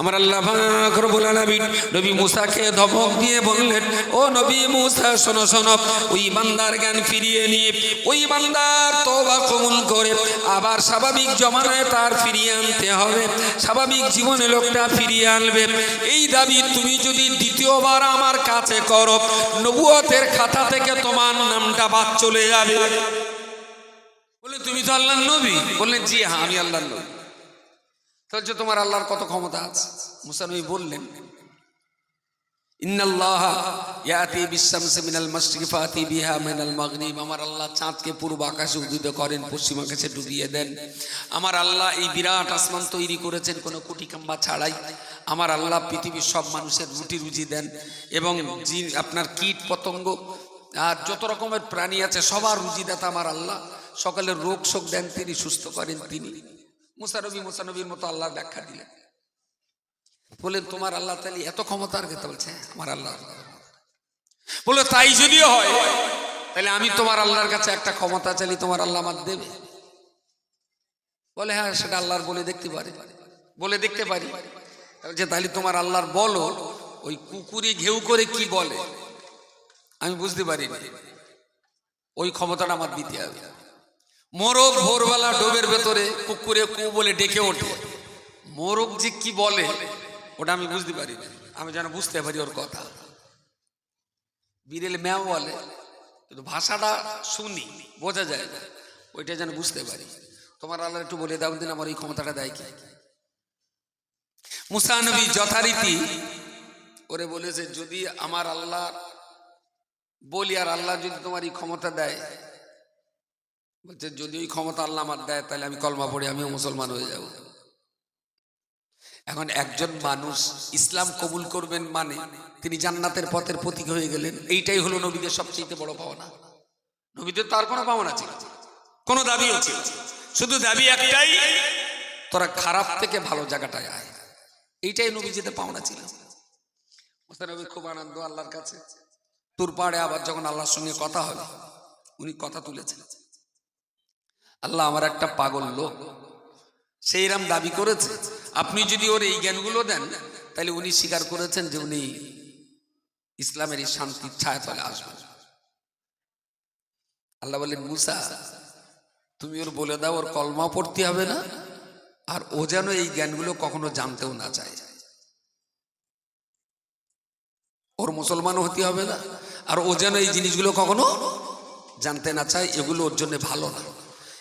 আমার আল্লাহ রব্বুল আলামিন নবী মুসাকে ধমক দিয়ে বললেন, ও নবী মুসা, শোনো শোনো, ওই বান্দার জ্ঞান ফিরিয়ে নিয়ে, ওই বান্দার তওবা কবুল করে, আবার স্বাভাবিক জমানায় তার ফিরিয়ে আনতে হবে, স্বাভাবিক জীবনে লোকটা ফিরিয়ে আনবে। এই দাবি তুমি যদি দ্বিতীয়বার আমার কাছে করো, নবুয়তের খাতা থেকে তোমার নামটা বাদ চলে যাবে। বলে, তুমি তো আল্লাহ নবী? বললেন, জি হ্যাঁ আমি আল্লাহ নবী। তাহলে তোমার আল্লাহর কত ক্ষমতা আছে? মুসা নবী বললেন আমার আল্লাহ চাঁদকে পূর্ব আকাশে উদিত করেন, পশ্চিম আকাশে ডুবিয়ে দেন। আমার আল্লাহ এই বিরাট আসমান তৈরি করেছেন, কোনো কুটি কাম্বা ছাড়াই। আমার আল্লাহ পৃথিবীর সব মানুষের রুটি রুজি দেন এবং আপনার কীট, পতঙ্গ আর যত রকমের প্রাণী আছে, সবার রুজিদাতা আমার আল্লাহ। সকলের রোগ শোক দেন, তিনি সুস্থ করেন, তিনি মুসানবী মুসানবীর মতো আল্লাহর ব্যাখ্যা দিলেন। বলে তোমার আল্লাহ তালি এত ক্ষমতার কথা বলছে হ্যাঁ, আমার আল্লাহ। বলে তাই যদিও হয় তাহলে আমি তোমার আল্লাহর কাছে একটা ক্ষমতা চালি তোমার আল্লাহ আমার দেবে। বলে হ্যাঁ সেটা আল্লাহর বলে দেখতে পারি। বলে দেখতে পারি। যে তাহলে তোমার আল্লাহর বলো ওই কুকুরি ঘেউ করে কি বলে? আমি বুঝতে পারি ওই ক্ষমতাটা আমার দিতে হবে। মোরগ ভোরবেলা ডোবের ভেতরে কুকুরে কু বলে ডেকে ওঠে। মোরগ যে কি বলে, ওটা আমি বুঝতে পারি আমি যেন বুঝতে পারি ওর কথা। বিড়েল ম্যাও বলে, কিন্তু ভাষাটা শুনি, বোঝা যায় না। ওইটা যেন বুঝতে পারি। তোমার আল্লাহ একটু বলে দাও দিন আমার এই ক্ষমতাটা দেয় কি? মুসানবী যথারীতি ওরে বলেছে, যদি আমার আল্লাহ বলি আর আল্লাহ যদি তোমার এই ক্ষমতা দেয় বলছে, যদি ওই ক্ষমতা আল্লাহ আমার দেয়, তাহলে আমি কলমা পড়ে, আমিও মুসলমান হয়ে যাব। এখন একজন মানুষ ইসলাম কবুল করবেন মানে তিনি জান্নাতের পথের প্রতীক হয়ে গেলেন, এইটাই হলো নবীদের সবচেয়ে বড় পাওনা। নবীদের তার কোনো পাওনা ছিল। কোনো দাবিও ছিল শুধু দাবি একটাই, তোরা খারাপ থেকে ভালো জায়গাটায় আয়। এইটাই নবীজিতে পাওনা ছিল। নবী খুব আনন্দ আল্লাহর কাছে। তোর পাড়ে আবার যখন আল্লাহর সঙ্গে কথা হবে, উনি কথা তুলেছেন আল্লাহ আমার একটা পাগল লোক। সেইরাম দাবি করেছে, আপনি যদি ওর এই জ্ঞানগুলো দেন, তাহলে উনি স্বীকার করেছেন যে উনি ইসলামের এই শান্তির ছায়া তলে আসবেন। আল্লাহ বললেন, মুসা, তুমি ওর বলে দাও, ওর কলমা পড়তে হবে না, আর ও যেন এই জ্ঞানগুলো কখনো জানতেও না চায়। ওর মুসলমান হতে হবে না, আর ও যেন এই জিনিসগুলো কখনো জানতে না চায়, এগুলো ওর জন্য ভালো না।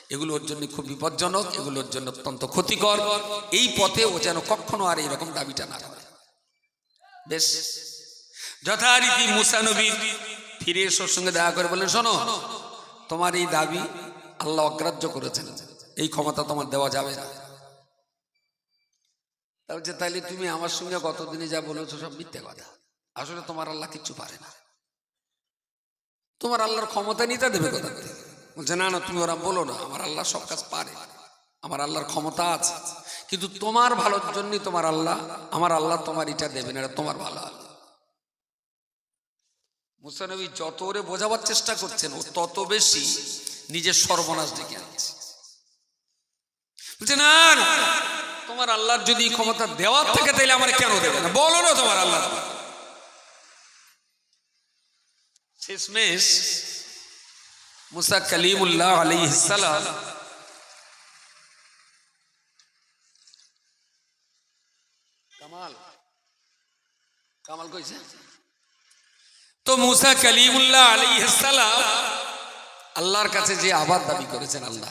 এগুলো ওর জন্য খুব বিপজ্জনক, এগুলো ওর জন্য অত্যন্ত ক্ষতিকর। এই পথে ও যেন কখনো আর এইরকম দাবিটা না করে। বেশ। যথারীতি মুসানবী ফিরে এসোর সঙ্গে দেখা করে বলেন শোনো, তোমার এই দাবি আল্লাহ অগ্রাহ্য করেছেন। এই ক্ষমতা তোমার দেওয়া যাবে না। বলছে তাইলে তুমি আমার সঙ্গে গতদিনে যা বলেছ সব মিথ্যে কথা। আসলে তোমার আল্লাহ কিচ্ছু পারে না। তোমার আল্লাহর ক্ষমতা নিতে দেবে কোথা থেকে? বলছে না না তুমি ওরা বলো না আমার আল্লাহ সব কাজ পারে। আমার আল্লাহর ক্ষমতা আছে। কিন্তু তোমার ভালোর জন্যই তোমার আল্লাহ আমার আল্লাহ তোমার এটা না এটা তোমার ভালো আল্লাহ মুসানবী যত ওরে বোঝাবার চেষ্টা করছেন ও তত বেশি নিজের সর্বনাশ ডেকে আনছে। বলছে না, তোমার আল্লাহর যদি ক্ষমতা দেওয়ার থেকে তাইলে আমার কেন দেবে না? বলো না তোমার আল্লাহ শেষমেশ মুসা কালিমুল্লাহ আলাইহিসসালাম কামাল। কামাল কইছে? তো মুসা কালিমুল্লাহ আলাইহিসসালাম আল্লাহর কাছে যে আবার দাবি করেছেন আল্লাহ,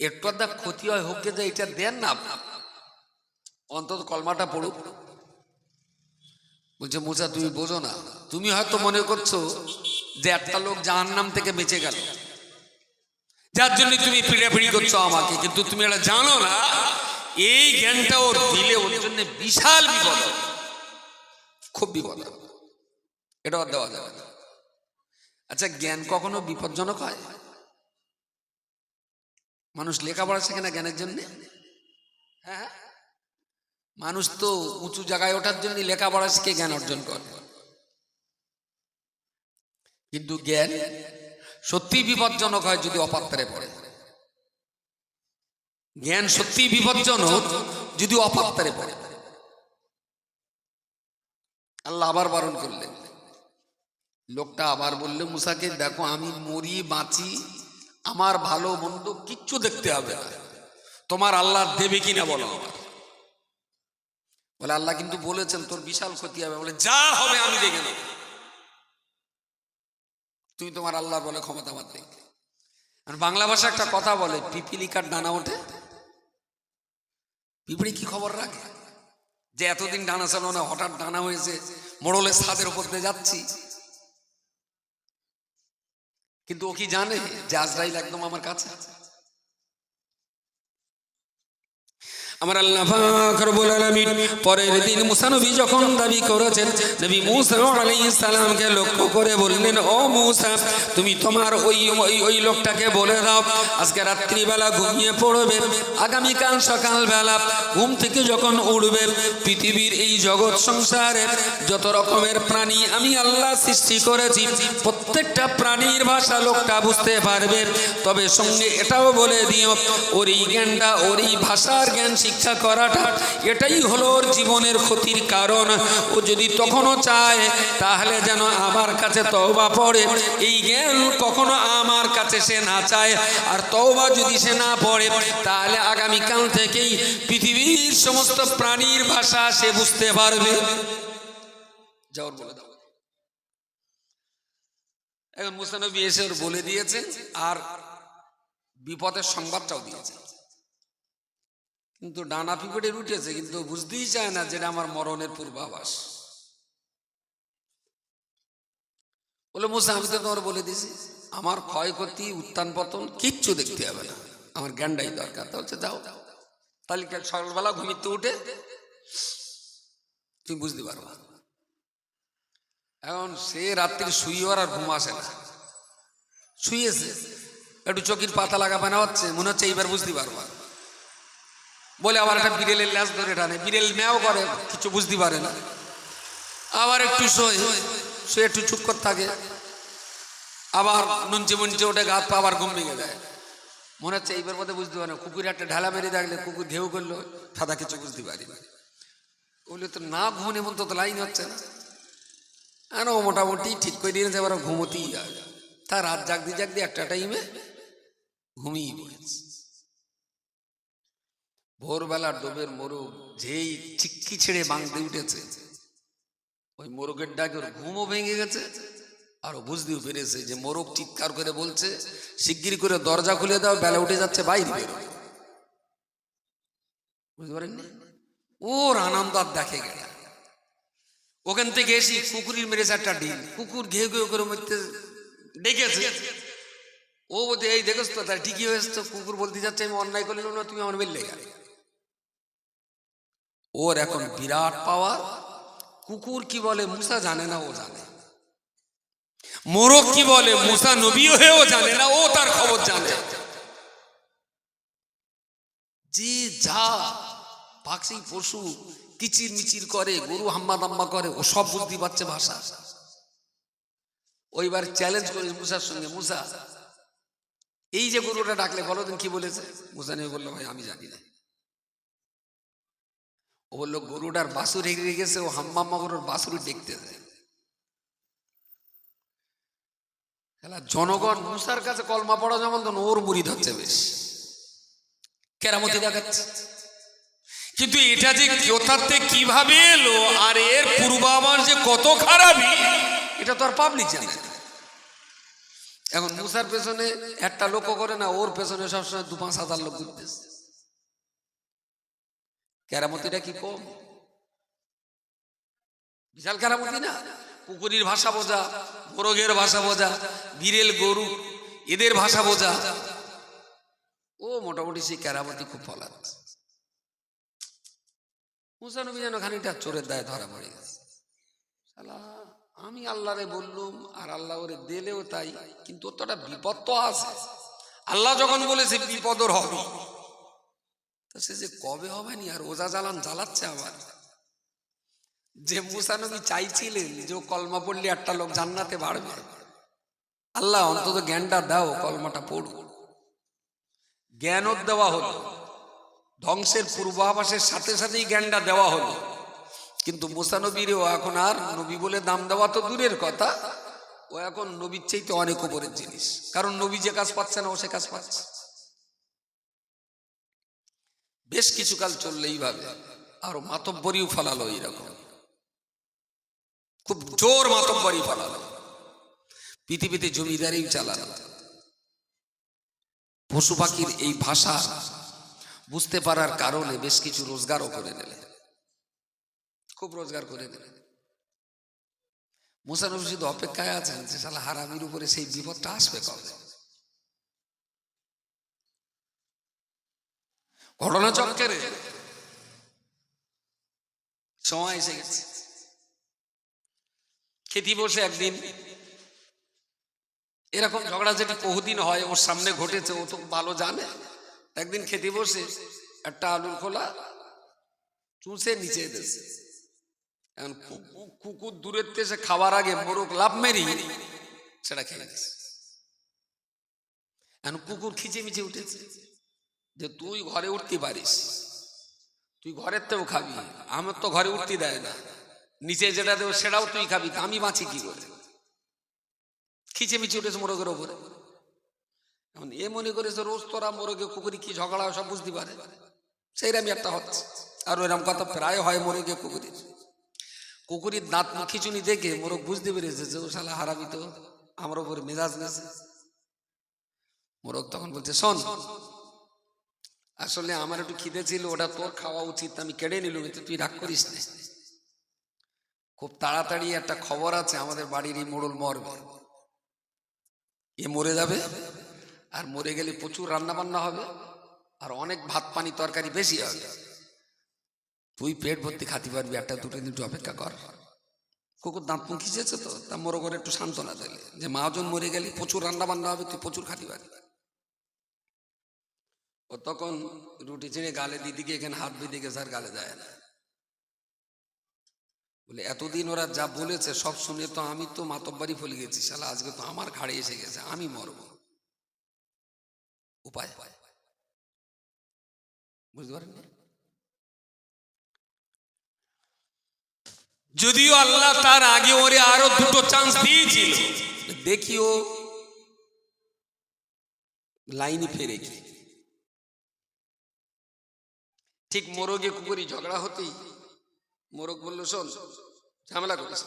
একটু আধা ক্ষতি হয়, হোক যে এটা দেন না অন্তত কলমাটা পড়ুক। বলছে, মুসা, তুমি বোঝো না। তুমি হয়তো মনে করছ যে একটা লোক জাহান নাম থেকে বেঁচে গেল। যার জন্য তুমি পিড়াপিড়ি করছ আমাকে, কিন্তু তুমি এটা জানো না, এই জ্ঞানটা ওর দিলে ওর জন্য বিশাল বিপদ। খুব বিপদ। এটা ওর দেওয়া যাবে। আচ্ছা জ্ঞান কখনো বিপজ্জনক হয়? মানুষ লেখাপড়া শেখে না জ্ঞানের জন্য? হ্যাঁ। মানুষ তো উঁচু জায়গায় ওঠার জন্য লেখাপড়া শিখে জ্ঞান অর্জন করে। কিন্তু জ্ঞান সত্যি বিপজ্জনক হয় যদি অপাত্রে পড়ে। জ্ঞান সত্যি বিপজ্জনক যদি অপাত্তারে পড়ে। আল্লাহ আবার বারণ করলেন। লোকটা আবার বললে, মুসাকে দেখো, আমি মরি, বাঁচি, আমার ভালো, মন্দ কিচ্ছু দেখতে হবে তোমার আল্লাহ দেবে কিনা বলো বলে, আল্লাহ কিন্তু বলেছেন, তোর বিশাল ক্ষতি হবে। বলে, যা হবে আমি দেখে নেব। তুমি তোমার আল্লাহ বলে ক্ষমতা আমার দেখবে আর বাংলা ভাষা একটা কথা বলে, পিপিলিকার ডানা ওঠে। পিঁপড়ি কি খবর রাখে? যে এতদিন ডানা ছিল না, হঠাৎ ডানা হয়েছে, মোড়লের ছাদের উপর দিয়ে যাচ্ছি। কিন্তু ও কি জানে যে আজরাইল একদম আমার কাছে? আমার আল্লাহ পাক রব্বুল আলামিন পরের দিন মুসা নবী যখন দাবি করেছেন, নবী মুসা আলাইহিস সালামকে লক্ষ্য করে বললেন, ও মুসা, তুমি তোমার ওই ওই ওই লোকটাকে বলে দাও, আজকে রাত্রিবেলা ঘুমিয়ে পড়বে, আগামীকাল সকালবেলা ঘুম থেকে যখন উঠবে, পৃথিবীর এই জগৎ সংসারে যত রকমের প্রাণী আমি আল্লাহ সৃষ্টি করেছি, প্রত্যেকটা প্রাণীর ভাষা লোকটা বুঝতে পারবে। তবে সঙ্গে এটাও বলে দিও ওর এই জ্ঞানটা ওর এই ভাষার জ্ঞান শিক্ষা করাটা এটাই হলো ওর জীবনের ক্ষতির কারণ। ও যদি তখনও চায়, তাহলে যেন আমার কাছে তওবা পড়ে। এই জ্ঞান কখনো আমার কাছে সে না চায়। আর তওবা যদি সে না পড়ে, তাহলে আগামীকাল থেকেই পৃথিবীর সমস্ত প্রাণীর ভাষা সে বুঝতে পারবে। এখন মুসানবী এসে ওর বলে দিয়েছে, আর বিপদের সংবাদটাও দিয়েছে। কিন্তু ডানা পিপড়ে উঠেছে কিন্তু বুঝতেই চায় না যেটা আমার মরণের পূর্বাভাস। বলে, মুসা, আমি তো তোমার বলে দিয়েছি, আমার ক্ষয়ক্ষতি উত্থান, পতন কিচ্ছু দেখতে হবে না। আমার জ্ঞানটাই দরকার। তা হচ্ছে যাও। তাহলে কাল সকালবেলা ঘুমিতে উঠে? তুমি বুঝতে পারবা এখন সে রাত্রি শুইওয়ার আর ঘুম আসে না। শুয়েছে। একটু চকির পাতা লাগা বানা হচ্ছে, মনে হচ্ছে এইবার বুঝতে পারবা। বলে আবার একটা বিড়েলের ল্যাস ধরে টানে। বিড়েল ম্যাও করে, কিছু বুঝতে পারে না। আবার একটু শোয়, সে একটু চুপ করে থাকে। আবার নুনচে মুনচে ওঠে গাত পা আবার ঘুম ভেঙে যায়। মনে হচ্ছে এইবার মধ্যে বুঝতে পারে না, কুকুর একটা ঢালা মেরে থাকলে কুকুর ঢেউ করল, সাদা কিছু বুঝতে পারি বলে তো না ঘুমনে মতো তো লাইন হচ্ছে না। আর ও মোটামুটি ঠিক করে দিয়েছে এবার ঘুমোতেই যায় তা রাত জাগদি জাগদি একটা টাইমে ঘুমিয়ে পড়েছে। ভোরবেলার ডোবের মোরগ যেই চিক্কি ছেড়ে বাঁধতে উঠেছে, ওই মোরগের ডাকে ওর ঘুমও ভেঙে গেছে আর বুঝতেও পেরেছে যে মোরগ চিৎকার করে বলছে, শিগগির করে দরজা খুলে দাও, বেলা উঠে যাচ্ছে বাইরে। বেরো বুঝতে পারেননি? ওর আনন্দ আর দেখে গেল ওখান থেকে এসে কুকুরের মেরেছে একটা ডিম। কুকুর ঘেউ ঘেউ করে মরতে ডেকেছে। ও বলতে এই দেখোস তো তার ঠিকই হয়েছে তো। কুকুর বলতে যাচ্ছে, আমি অন্যায় করলাম না, তুমি আমার বেললে গেলে। ওর এখন বিরাট পাওয়ার। কুকুর কি বলে মুসা জানে না, ও জানে। মোরগ কি বলে মুসা নবী হয়েও জানে না, ও তার খবর জানে। যে যা, পাখি, পশু কিচির মিচির করে, গরু হাম্মা দাম্মা করে, ও সব বুদ্ধি পাচ্ছে ভাষা। ওইবার চ্যালেঞ্জ করে মুসার সঙ্গে, মুসা, এই যে গরুটা ডাকলে, বলো দিন কি বলেছে? মুসা নিয়ে বলল, ভাই, আমি জানি না। ও বলল, গরুটার বাসুর হেরে গেছে, ও হাম্মাম্মা গরুর বাসুর দেখতে যায়। জনগণ মুসার কাছে কলমা পড়া যেমন তখন ওর মুড়ি ধরছে বেশ। কেরামতি দেখাচ্ছে। কিন্তু এটা যে কোথাতে কীভাবে এলো আর এর পূর্বাভাস যে কত খারাপই, এটা তো আর পাবলিক জানে। এখন মুসার পেছনে একটা লোক করে না, ওর পেছনে সবসময় দু পাঁচ হাজার লোক ঘুরতেছে। কেরামতিটা কি কম? বিশাল কেরামতি না? কুকুরির ভাষা বোঝা মোরগের ভাষা বোঝা বিড়েল গরু এদের ভাষা বোঝা। ও মোটামুটি সেই কেরামতি খুব ফলাচ্ছে মুসানবী যেন খানিকটা চোরের দায় ধরা পড়ে গেছে। শালা, আমি আল্লাহরে বললুম আর আল্লাহ ওরে দিলেও তাই কিন্তু ওর তো একটা বিপদ তো আছে। আল্লাহ যখন বলেছে বিপদ ওর হবে তো সে যে কবে হবে নি? আর ওজা জ্বালান জ্বালাচ্ছে আবার। যে মুসানবী চাইছিলেন যে কলমা পড়লে একটা লোক জান্নাতে বাড়বে। আল্লাহ অন্তত জ্ঞানটা দাও, কলমাটা পড়ো। জ্ঞানও দেওয়া হলো। ধ্বংসের পূর্বাভাসের সাথে সাথেই জ্ঞানটা দেওয়া হলো। কিন্তু মুসানবীরও এখন আর নবী বলে দাম দেওয়া তো দূরের কথা। ও এখন নবীর চাইতে অনেক উপরের জিনিস। কারণ নবী যে কাজ পাচ্ছে না, ও সে কাজ পাচ্ছে। বেশ কিছুকাল চললে এইভাবে আর মাতব্বরিও ফলালো এইরকম। খুব জোর মাতব্বরি ফলালো। পৃথিবীতে জমিদারি চালানো পশু পাখির এই ভাষা বুঝতে পারার কারণে বেশ কিছু রোজগারও করে নিলেন। খুব রোজগার করে নিলেন। মুসানবী শুধু অপেক্ষায় আছেন যে সালা হারামির উপরে সেই বিপদটা আসবে কবে? ঘটনা চক্করে সময় এসে গেছে। খেতি বসে একদিন, এরকম ঝগড়া যেটা বহুদিন হয়, ওর সামনে ঘটেছে, ও তো ভালো জানে। একদিন খেতে বসে একটা আলুর খোলা চুষে নিচে দিয়েছে। এখন কুকুর দূরের থেকে খাবার আগে মোরগ লাভ মেরি সেটা খেয়ে গেছে এখন কুকুর খিচে মিচে উঠেছে। যে তুই ঘরে উঠতে পারিস। তুই ঘরের তেও খাবি। আমার তো ঘরে উঠতে দেয় না। নিচে যেটা দেবো সেটাও তুই খাবি। আমি বাঁচি কি করে? খিচে মিচে উঠেছে মোরগের ওপরে। এখন এ মনে করেছে, রোজ তোরা মোরগে কুকুরি কি ঝগড়া সব বুঝতে পারে? সেইরামই একটা হচ্ছে। আর ওইরকম কথা প্রায় হয় মোরগে কুকুরি। কুকুরির দাঁত খিচুনি দেখে মোরগ বুঝতে পেরেছে যে ও শালা হারাবি তো। আমার উপরে মেজাজ নেছে মোরগ তখন বলছে, শোন আসলে আমার একটু খিদে ছিল, ওটা তোর খাওয়া উচিত, আমি কেড়ে নিলুম, এতে তুই রাগ করিস খুব তাড়াতাড়ি একটা খবর আছে, আমাদের বাড়ির এই মোড়ল মরবে এ মরে যাবে, আর মরে গেলে প্রচুর রান্না বান্না হবে, আর অনেক ভাত পানি তরকারি বেশি হবে। তুই পেট ভর্তি খাতে পারবি, একটা দুটো দিন অপেক্ষা কর। কুকুর দাঁত মুখ খিচেছে তো, তা মোর করে একটু সান্ত্বনা দিলে যে মাজন মরে গেলে প্রচুর রান্না বান্না হবে, তুই প্রচুর খাতে পারবি। ও তখন রুটি ছিঁড়ে গালে দিদিকে এখানে হাত বেঁধে গেছে আর গালে দেয় না। বলে এতদিন ওরা যা বলেছে সব শুনে তো আমি তো মাতব্বারি ফলে গেছি শালা আজকে তো আমার ঘাড়ে এসে গেছে আমি মরব। উপায়। বুঝতে পারেন যদিও আল্লাহ তার আগে ওরে আরও দুটো চান্স দিয়েছিল। দেখিও লাইনে ফেরে কি ঠিক মোরগে কুকুরি ঝগড়া হতেই মোরগ বলল, শোন, ঝামেলা করিস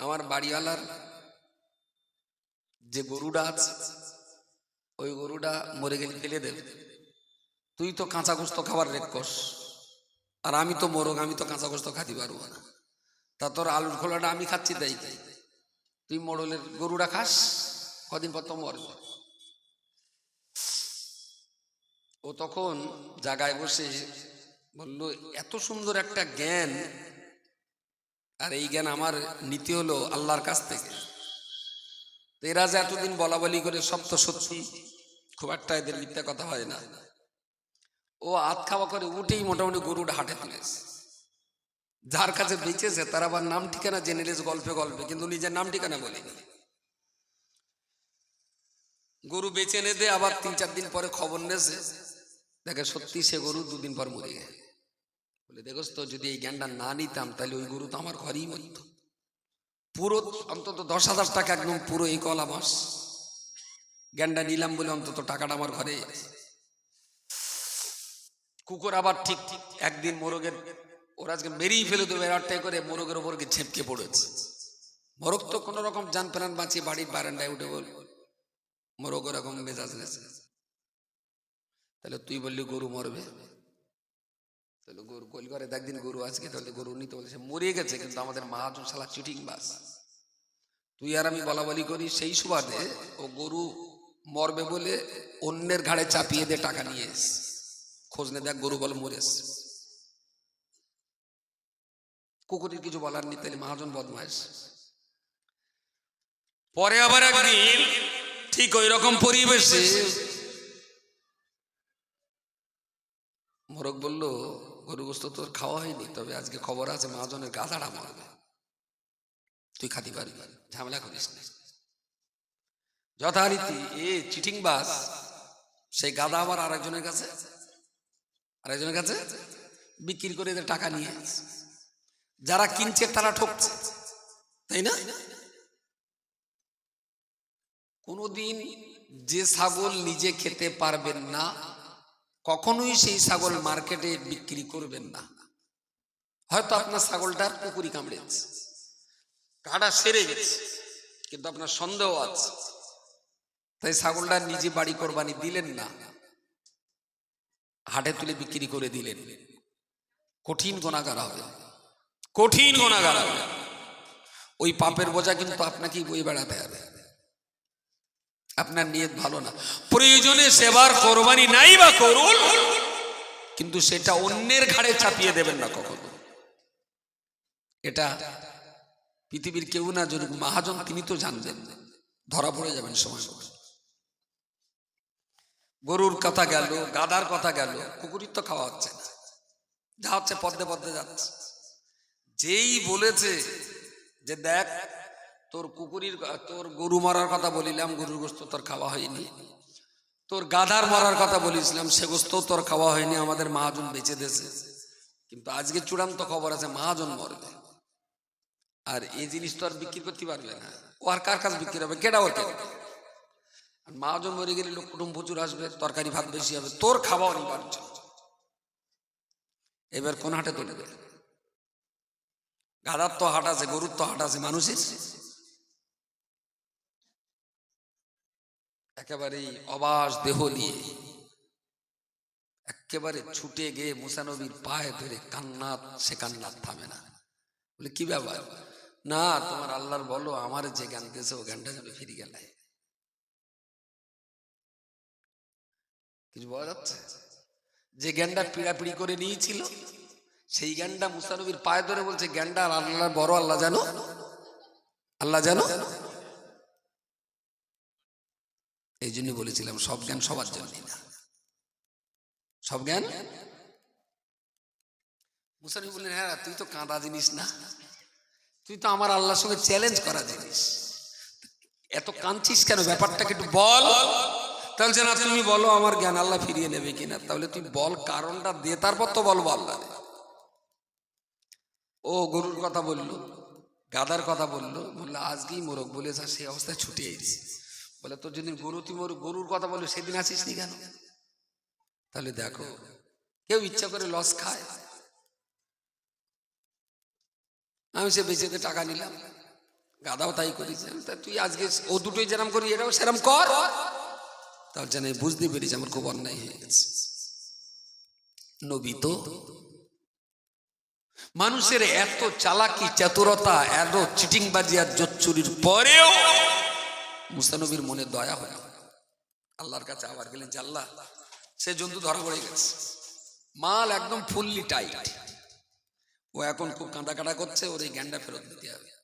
আমার বাড়িওয়ালার যে গরুটা আছে, ওই গরুটা মরে গেলে ফেলে দেবে। তুই তো কাঁচা গোস্ত খাবার রেক কস, আর আমি তো মোরগ, আমি তো কাঁচা গোস্ত খাতে পারব না। তা তোর আলুর খোলাটা আমি খাচ্ছি তাই তুই মোড়লের গরুটা খাস, কদিন পর তো মরবে। ও তখন জায়গায় বসে বলল, এত সুন্দর একটা জ্ঞান। আর এই জ্ঞান আমার নীতি হলো আল্লাহর কাছ থেকে। তো এরা যে এতদিন বলা বলি করে সব তো সত্যি, খুব একটা এদের মিথ্যা কথা হয় না। ও আত খাওয়া করে উঠেই মোটামুটি গরুটা হাটে তুলেছে যার কাছে বেঁচেছে, তার আবার নাম ঠিকানা জেনে নিয়েছে, গল্পে গল্পে, কিন্তু নিজের নাম ঠিকানা বলেনি গরু বেঁচে দে, আবার তিন চার দিন পরে খবর নেছে। দেখে সত্যি সে গরু দুদিন পর মরে গেছে বলে দেখোস তো, যদি এই জ্ঞানটা না নিতাম, তাহলে ওই গরু তো আমার ঘরেই মরত। পুরো অন্তত দশ হাজার টাকা একদম পুরো এই কলা মাস জ্ঞানটা নিলাম বলে অন্তত টাকাটা আমার ঘরে। কুকুর আবার ঠিক ঠিক একদিন মোরগের, ওরা আজকে মেরেই ফেলে দেবে এরাটাই করে মোরগের ওপর গিয়ে ছেপকে পড়েছে। মোরগ তো কোনো রকম যান প্রাণ বাঁচিয়ে বাড়ির বারান্দায় উঠে বল, মোরগ ওরকম মেজাজ নেছে তাহলে তুই বললি গরু মরবে। তাহলে গরু গোল করে, একদিন গরু আজকে, তাহলে গরু নিতে বলেছে মরে গেছে, কিন্তু আমাদের মাহাজন শালা চিটিং বাস। তুই আর আমি বলা বলি করি, সেই সুবাদে ও গরু মরবে বলে অন্যের ঘাড়ে চাপিয়ে দিয়ে টাকা নিয়ে এস। খোঁজ নে দেখ গরু বল মরে এসছে। কুকুরের কিছু বলার নেই, তাহলে মহাজন বদমাস পরে আবার একদিন ঠিক ওই রকম পরিবেশে মোরগ বলল, গরু গোস্ত তোর খাওয়া হয়নি, তবে আজকে খবর আছে, মহাজনের গাধাটা মরবে তুই খাতে পারবি, ঝামেলা করিস না। যথারীতি এ চিটিং বাস সেই গাধা আবার আরেকজনের কাছে আরেকজনের কাছে বিক্রি করে এদের টাকা নিয়ে। যারা কিনছে তারা ঠকছে, তাই না? কোনোদিন যে ছাগল নিজে খেতে পারবেন না কখনোই সেই ছাগল মার্কেটে বিক্রি করবেন না। হয়তো আপনার ছাগলটার কুকুরি কামড়েছে কাটা সেরে গেছে, কিন্তু আপনার সন্দেহ আছে। তাই ছাগলটা নিজে বাড়ি কোরবানি দিলেন না, হাটে তুলে বিক্রি করে দিলেন। কঠিন গোনাগার হবে, কঠিন গোনাগার হবে। ওই পাপের বোঝা কিন্তু আপনাকেই বই বেড়াতে হবে। আপনার নিয়ত ভালো না। প্রয়োজনে সেবার কোরবানি নাই বা করুন, কিন্তু সেটা অন্যের ঘাড়ে চাপিয়ে দেবেন না কখনো। এটা পৃথিবীর কেউ না জরুক মহাজন তিনি তো জানবেন ধরা পড়ে যাবেন সময় গরুর কথা গেল, গাদার কথা গেল কুকুরির তো খাওয়া হচ্ছে না। যা হচ্ছে পদ্মে পদ্মে যাচ্ছে। যেই বলেছে যে দেখ তোর কুকুরির তোর গরু মারার কথা বলিলাম, গরুর গোস্ত তোর খাওয়া হয়নি। তোর গাধার মারার কথা বলেছিলাম, সে গোস্ত তোর খাওয়া হয়নি, আমাদের মহাজন বেঁচে দেছে কিন্তু আজকে চূড়ান্ত খবর আছে, মহাজন মরবে। আর এই জিনিস তো আর বিক্রি করতে পারবে না। ও আর কার কাছে বিক্রি হবে? কেডা ওর আর মহাজন মরে গেলে লোক কুটুম প্রচুর আসবে, তরকারি ভাত বেশি হবে, তোর খাওয়া অনিবার্য। এবার কোন হাটে তুলে দেবে? গাধার তো হাট আছে, গরুর তো হাট আছে, মানুষের? একেবারেই অবাস দেহ নিয়ে, একেবারে ছুটে গিয়ে মুসানবীর পায়ে ধরে কান্নাত সে কান্নাত থামে না। বলে, কি ব্যাপার? না, তোমার আল্লাহর বলো, আমার যে জ্ঞান দিয়েছে, ও জ্ঞানটা যেন ফিরে গেলে। কিছু বলা যাচ্ছে? যে জ্ঞানটা পিড়াপিড়ি করে নিয়েছিল, সেই জ্ঞানটা মুসানবীর পায়ে ধরে বলছে, জ্ঞানটা আল্লাহ বড় আল্লাহ জানো আল্লাহ জানো এই জন্য বলেছিলাম, সব জ্ঞান সবার জন্য। না সব জ্ঞান? মুসানবী বললেন হ্যাঁ তুই তো কাঁদা জিনিস না। তুই তো আমার আল্লাহর সঙ্গে চ্যালেঞ্জ করা জিনিস। এত কাঁদছিস কেন? ব্যাপারটাকে একটু বল। তাহলে না তুমি বলো, আমার জ্ঞান আল্লাহ ফিরিয়ে নেবে কিনা? তাহলে তুই বল, কারণটা দে, তারপর তো বলব আল্লাহ ও গরুর কথা বলল, গাদার কথা বলল বলল, আজকেই মোরগ বলে যা সেই অবস্থায় ছুটে এসেছি। বলে, তোর যদি গরু, তুই মোর গরুর কথা বলল, সেদিন আসিস নি কেন? তাহলে দেখো, কেউ ইচ্ছা করে লস খায়। আমি সে বেঁচেতে টাকা নিলাম, গাদাও তাই করেছি। তা তুই আজকে ও দুটোই যেরাম করি এটাও সেরাম কর। তার জন্য বুঝতে পেরেছি, আমার খুব অন্যায় হয়ে গেছে। নবী তো মানুষের এত চালাকি, চতুরতা, এত চিটিংবাজি আর জোচ্চুরির পরেও মুসানবীর মনে দয়া হয়ে। আল্লাহর কাছে আবার গেলেন যে আল্লাহ, সে জন্তু ধরা পড়ে গেছে। মাল একদম ফুললি টাইট ও এখন খুব কাঁদা কাটা করছে, ওর এই জ্ঞানটা ফেরত দিতে হবে।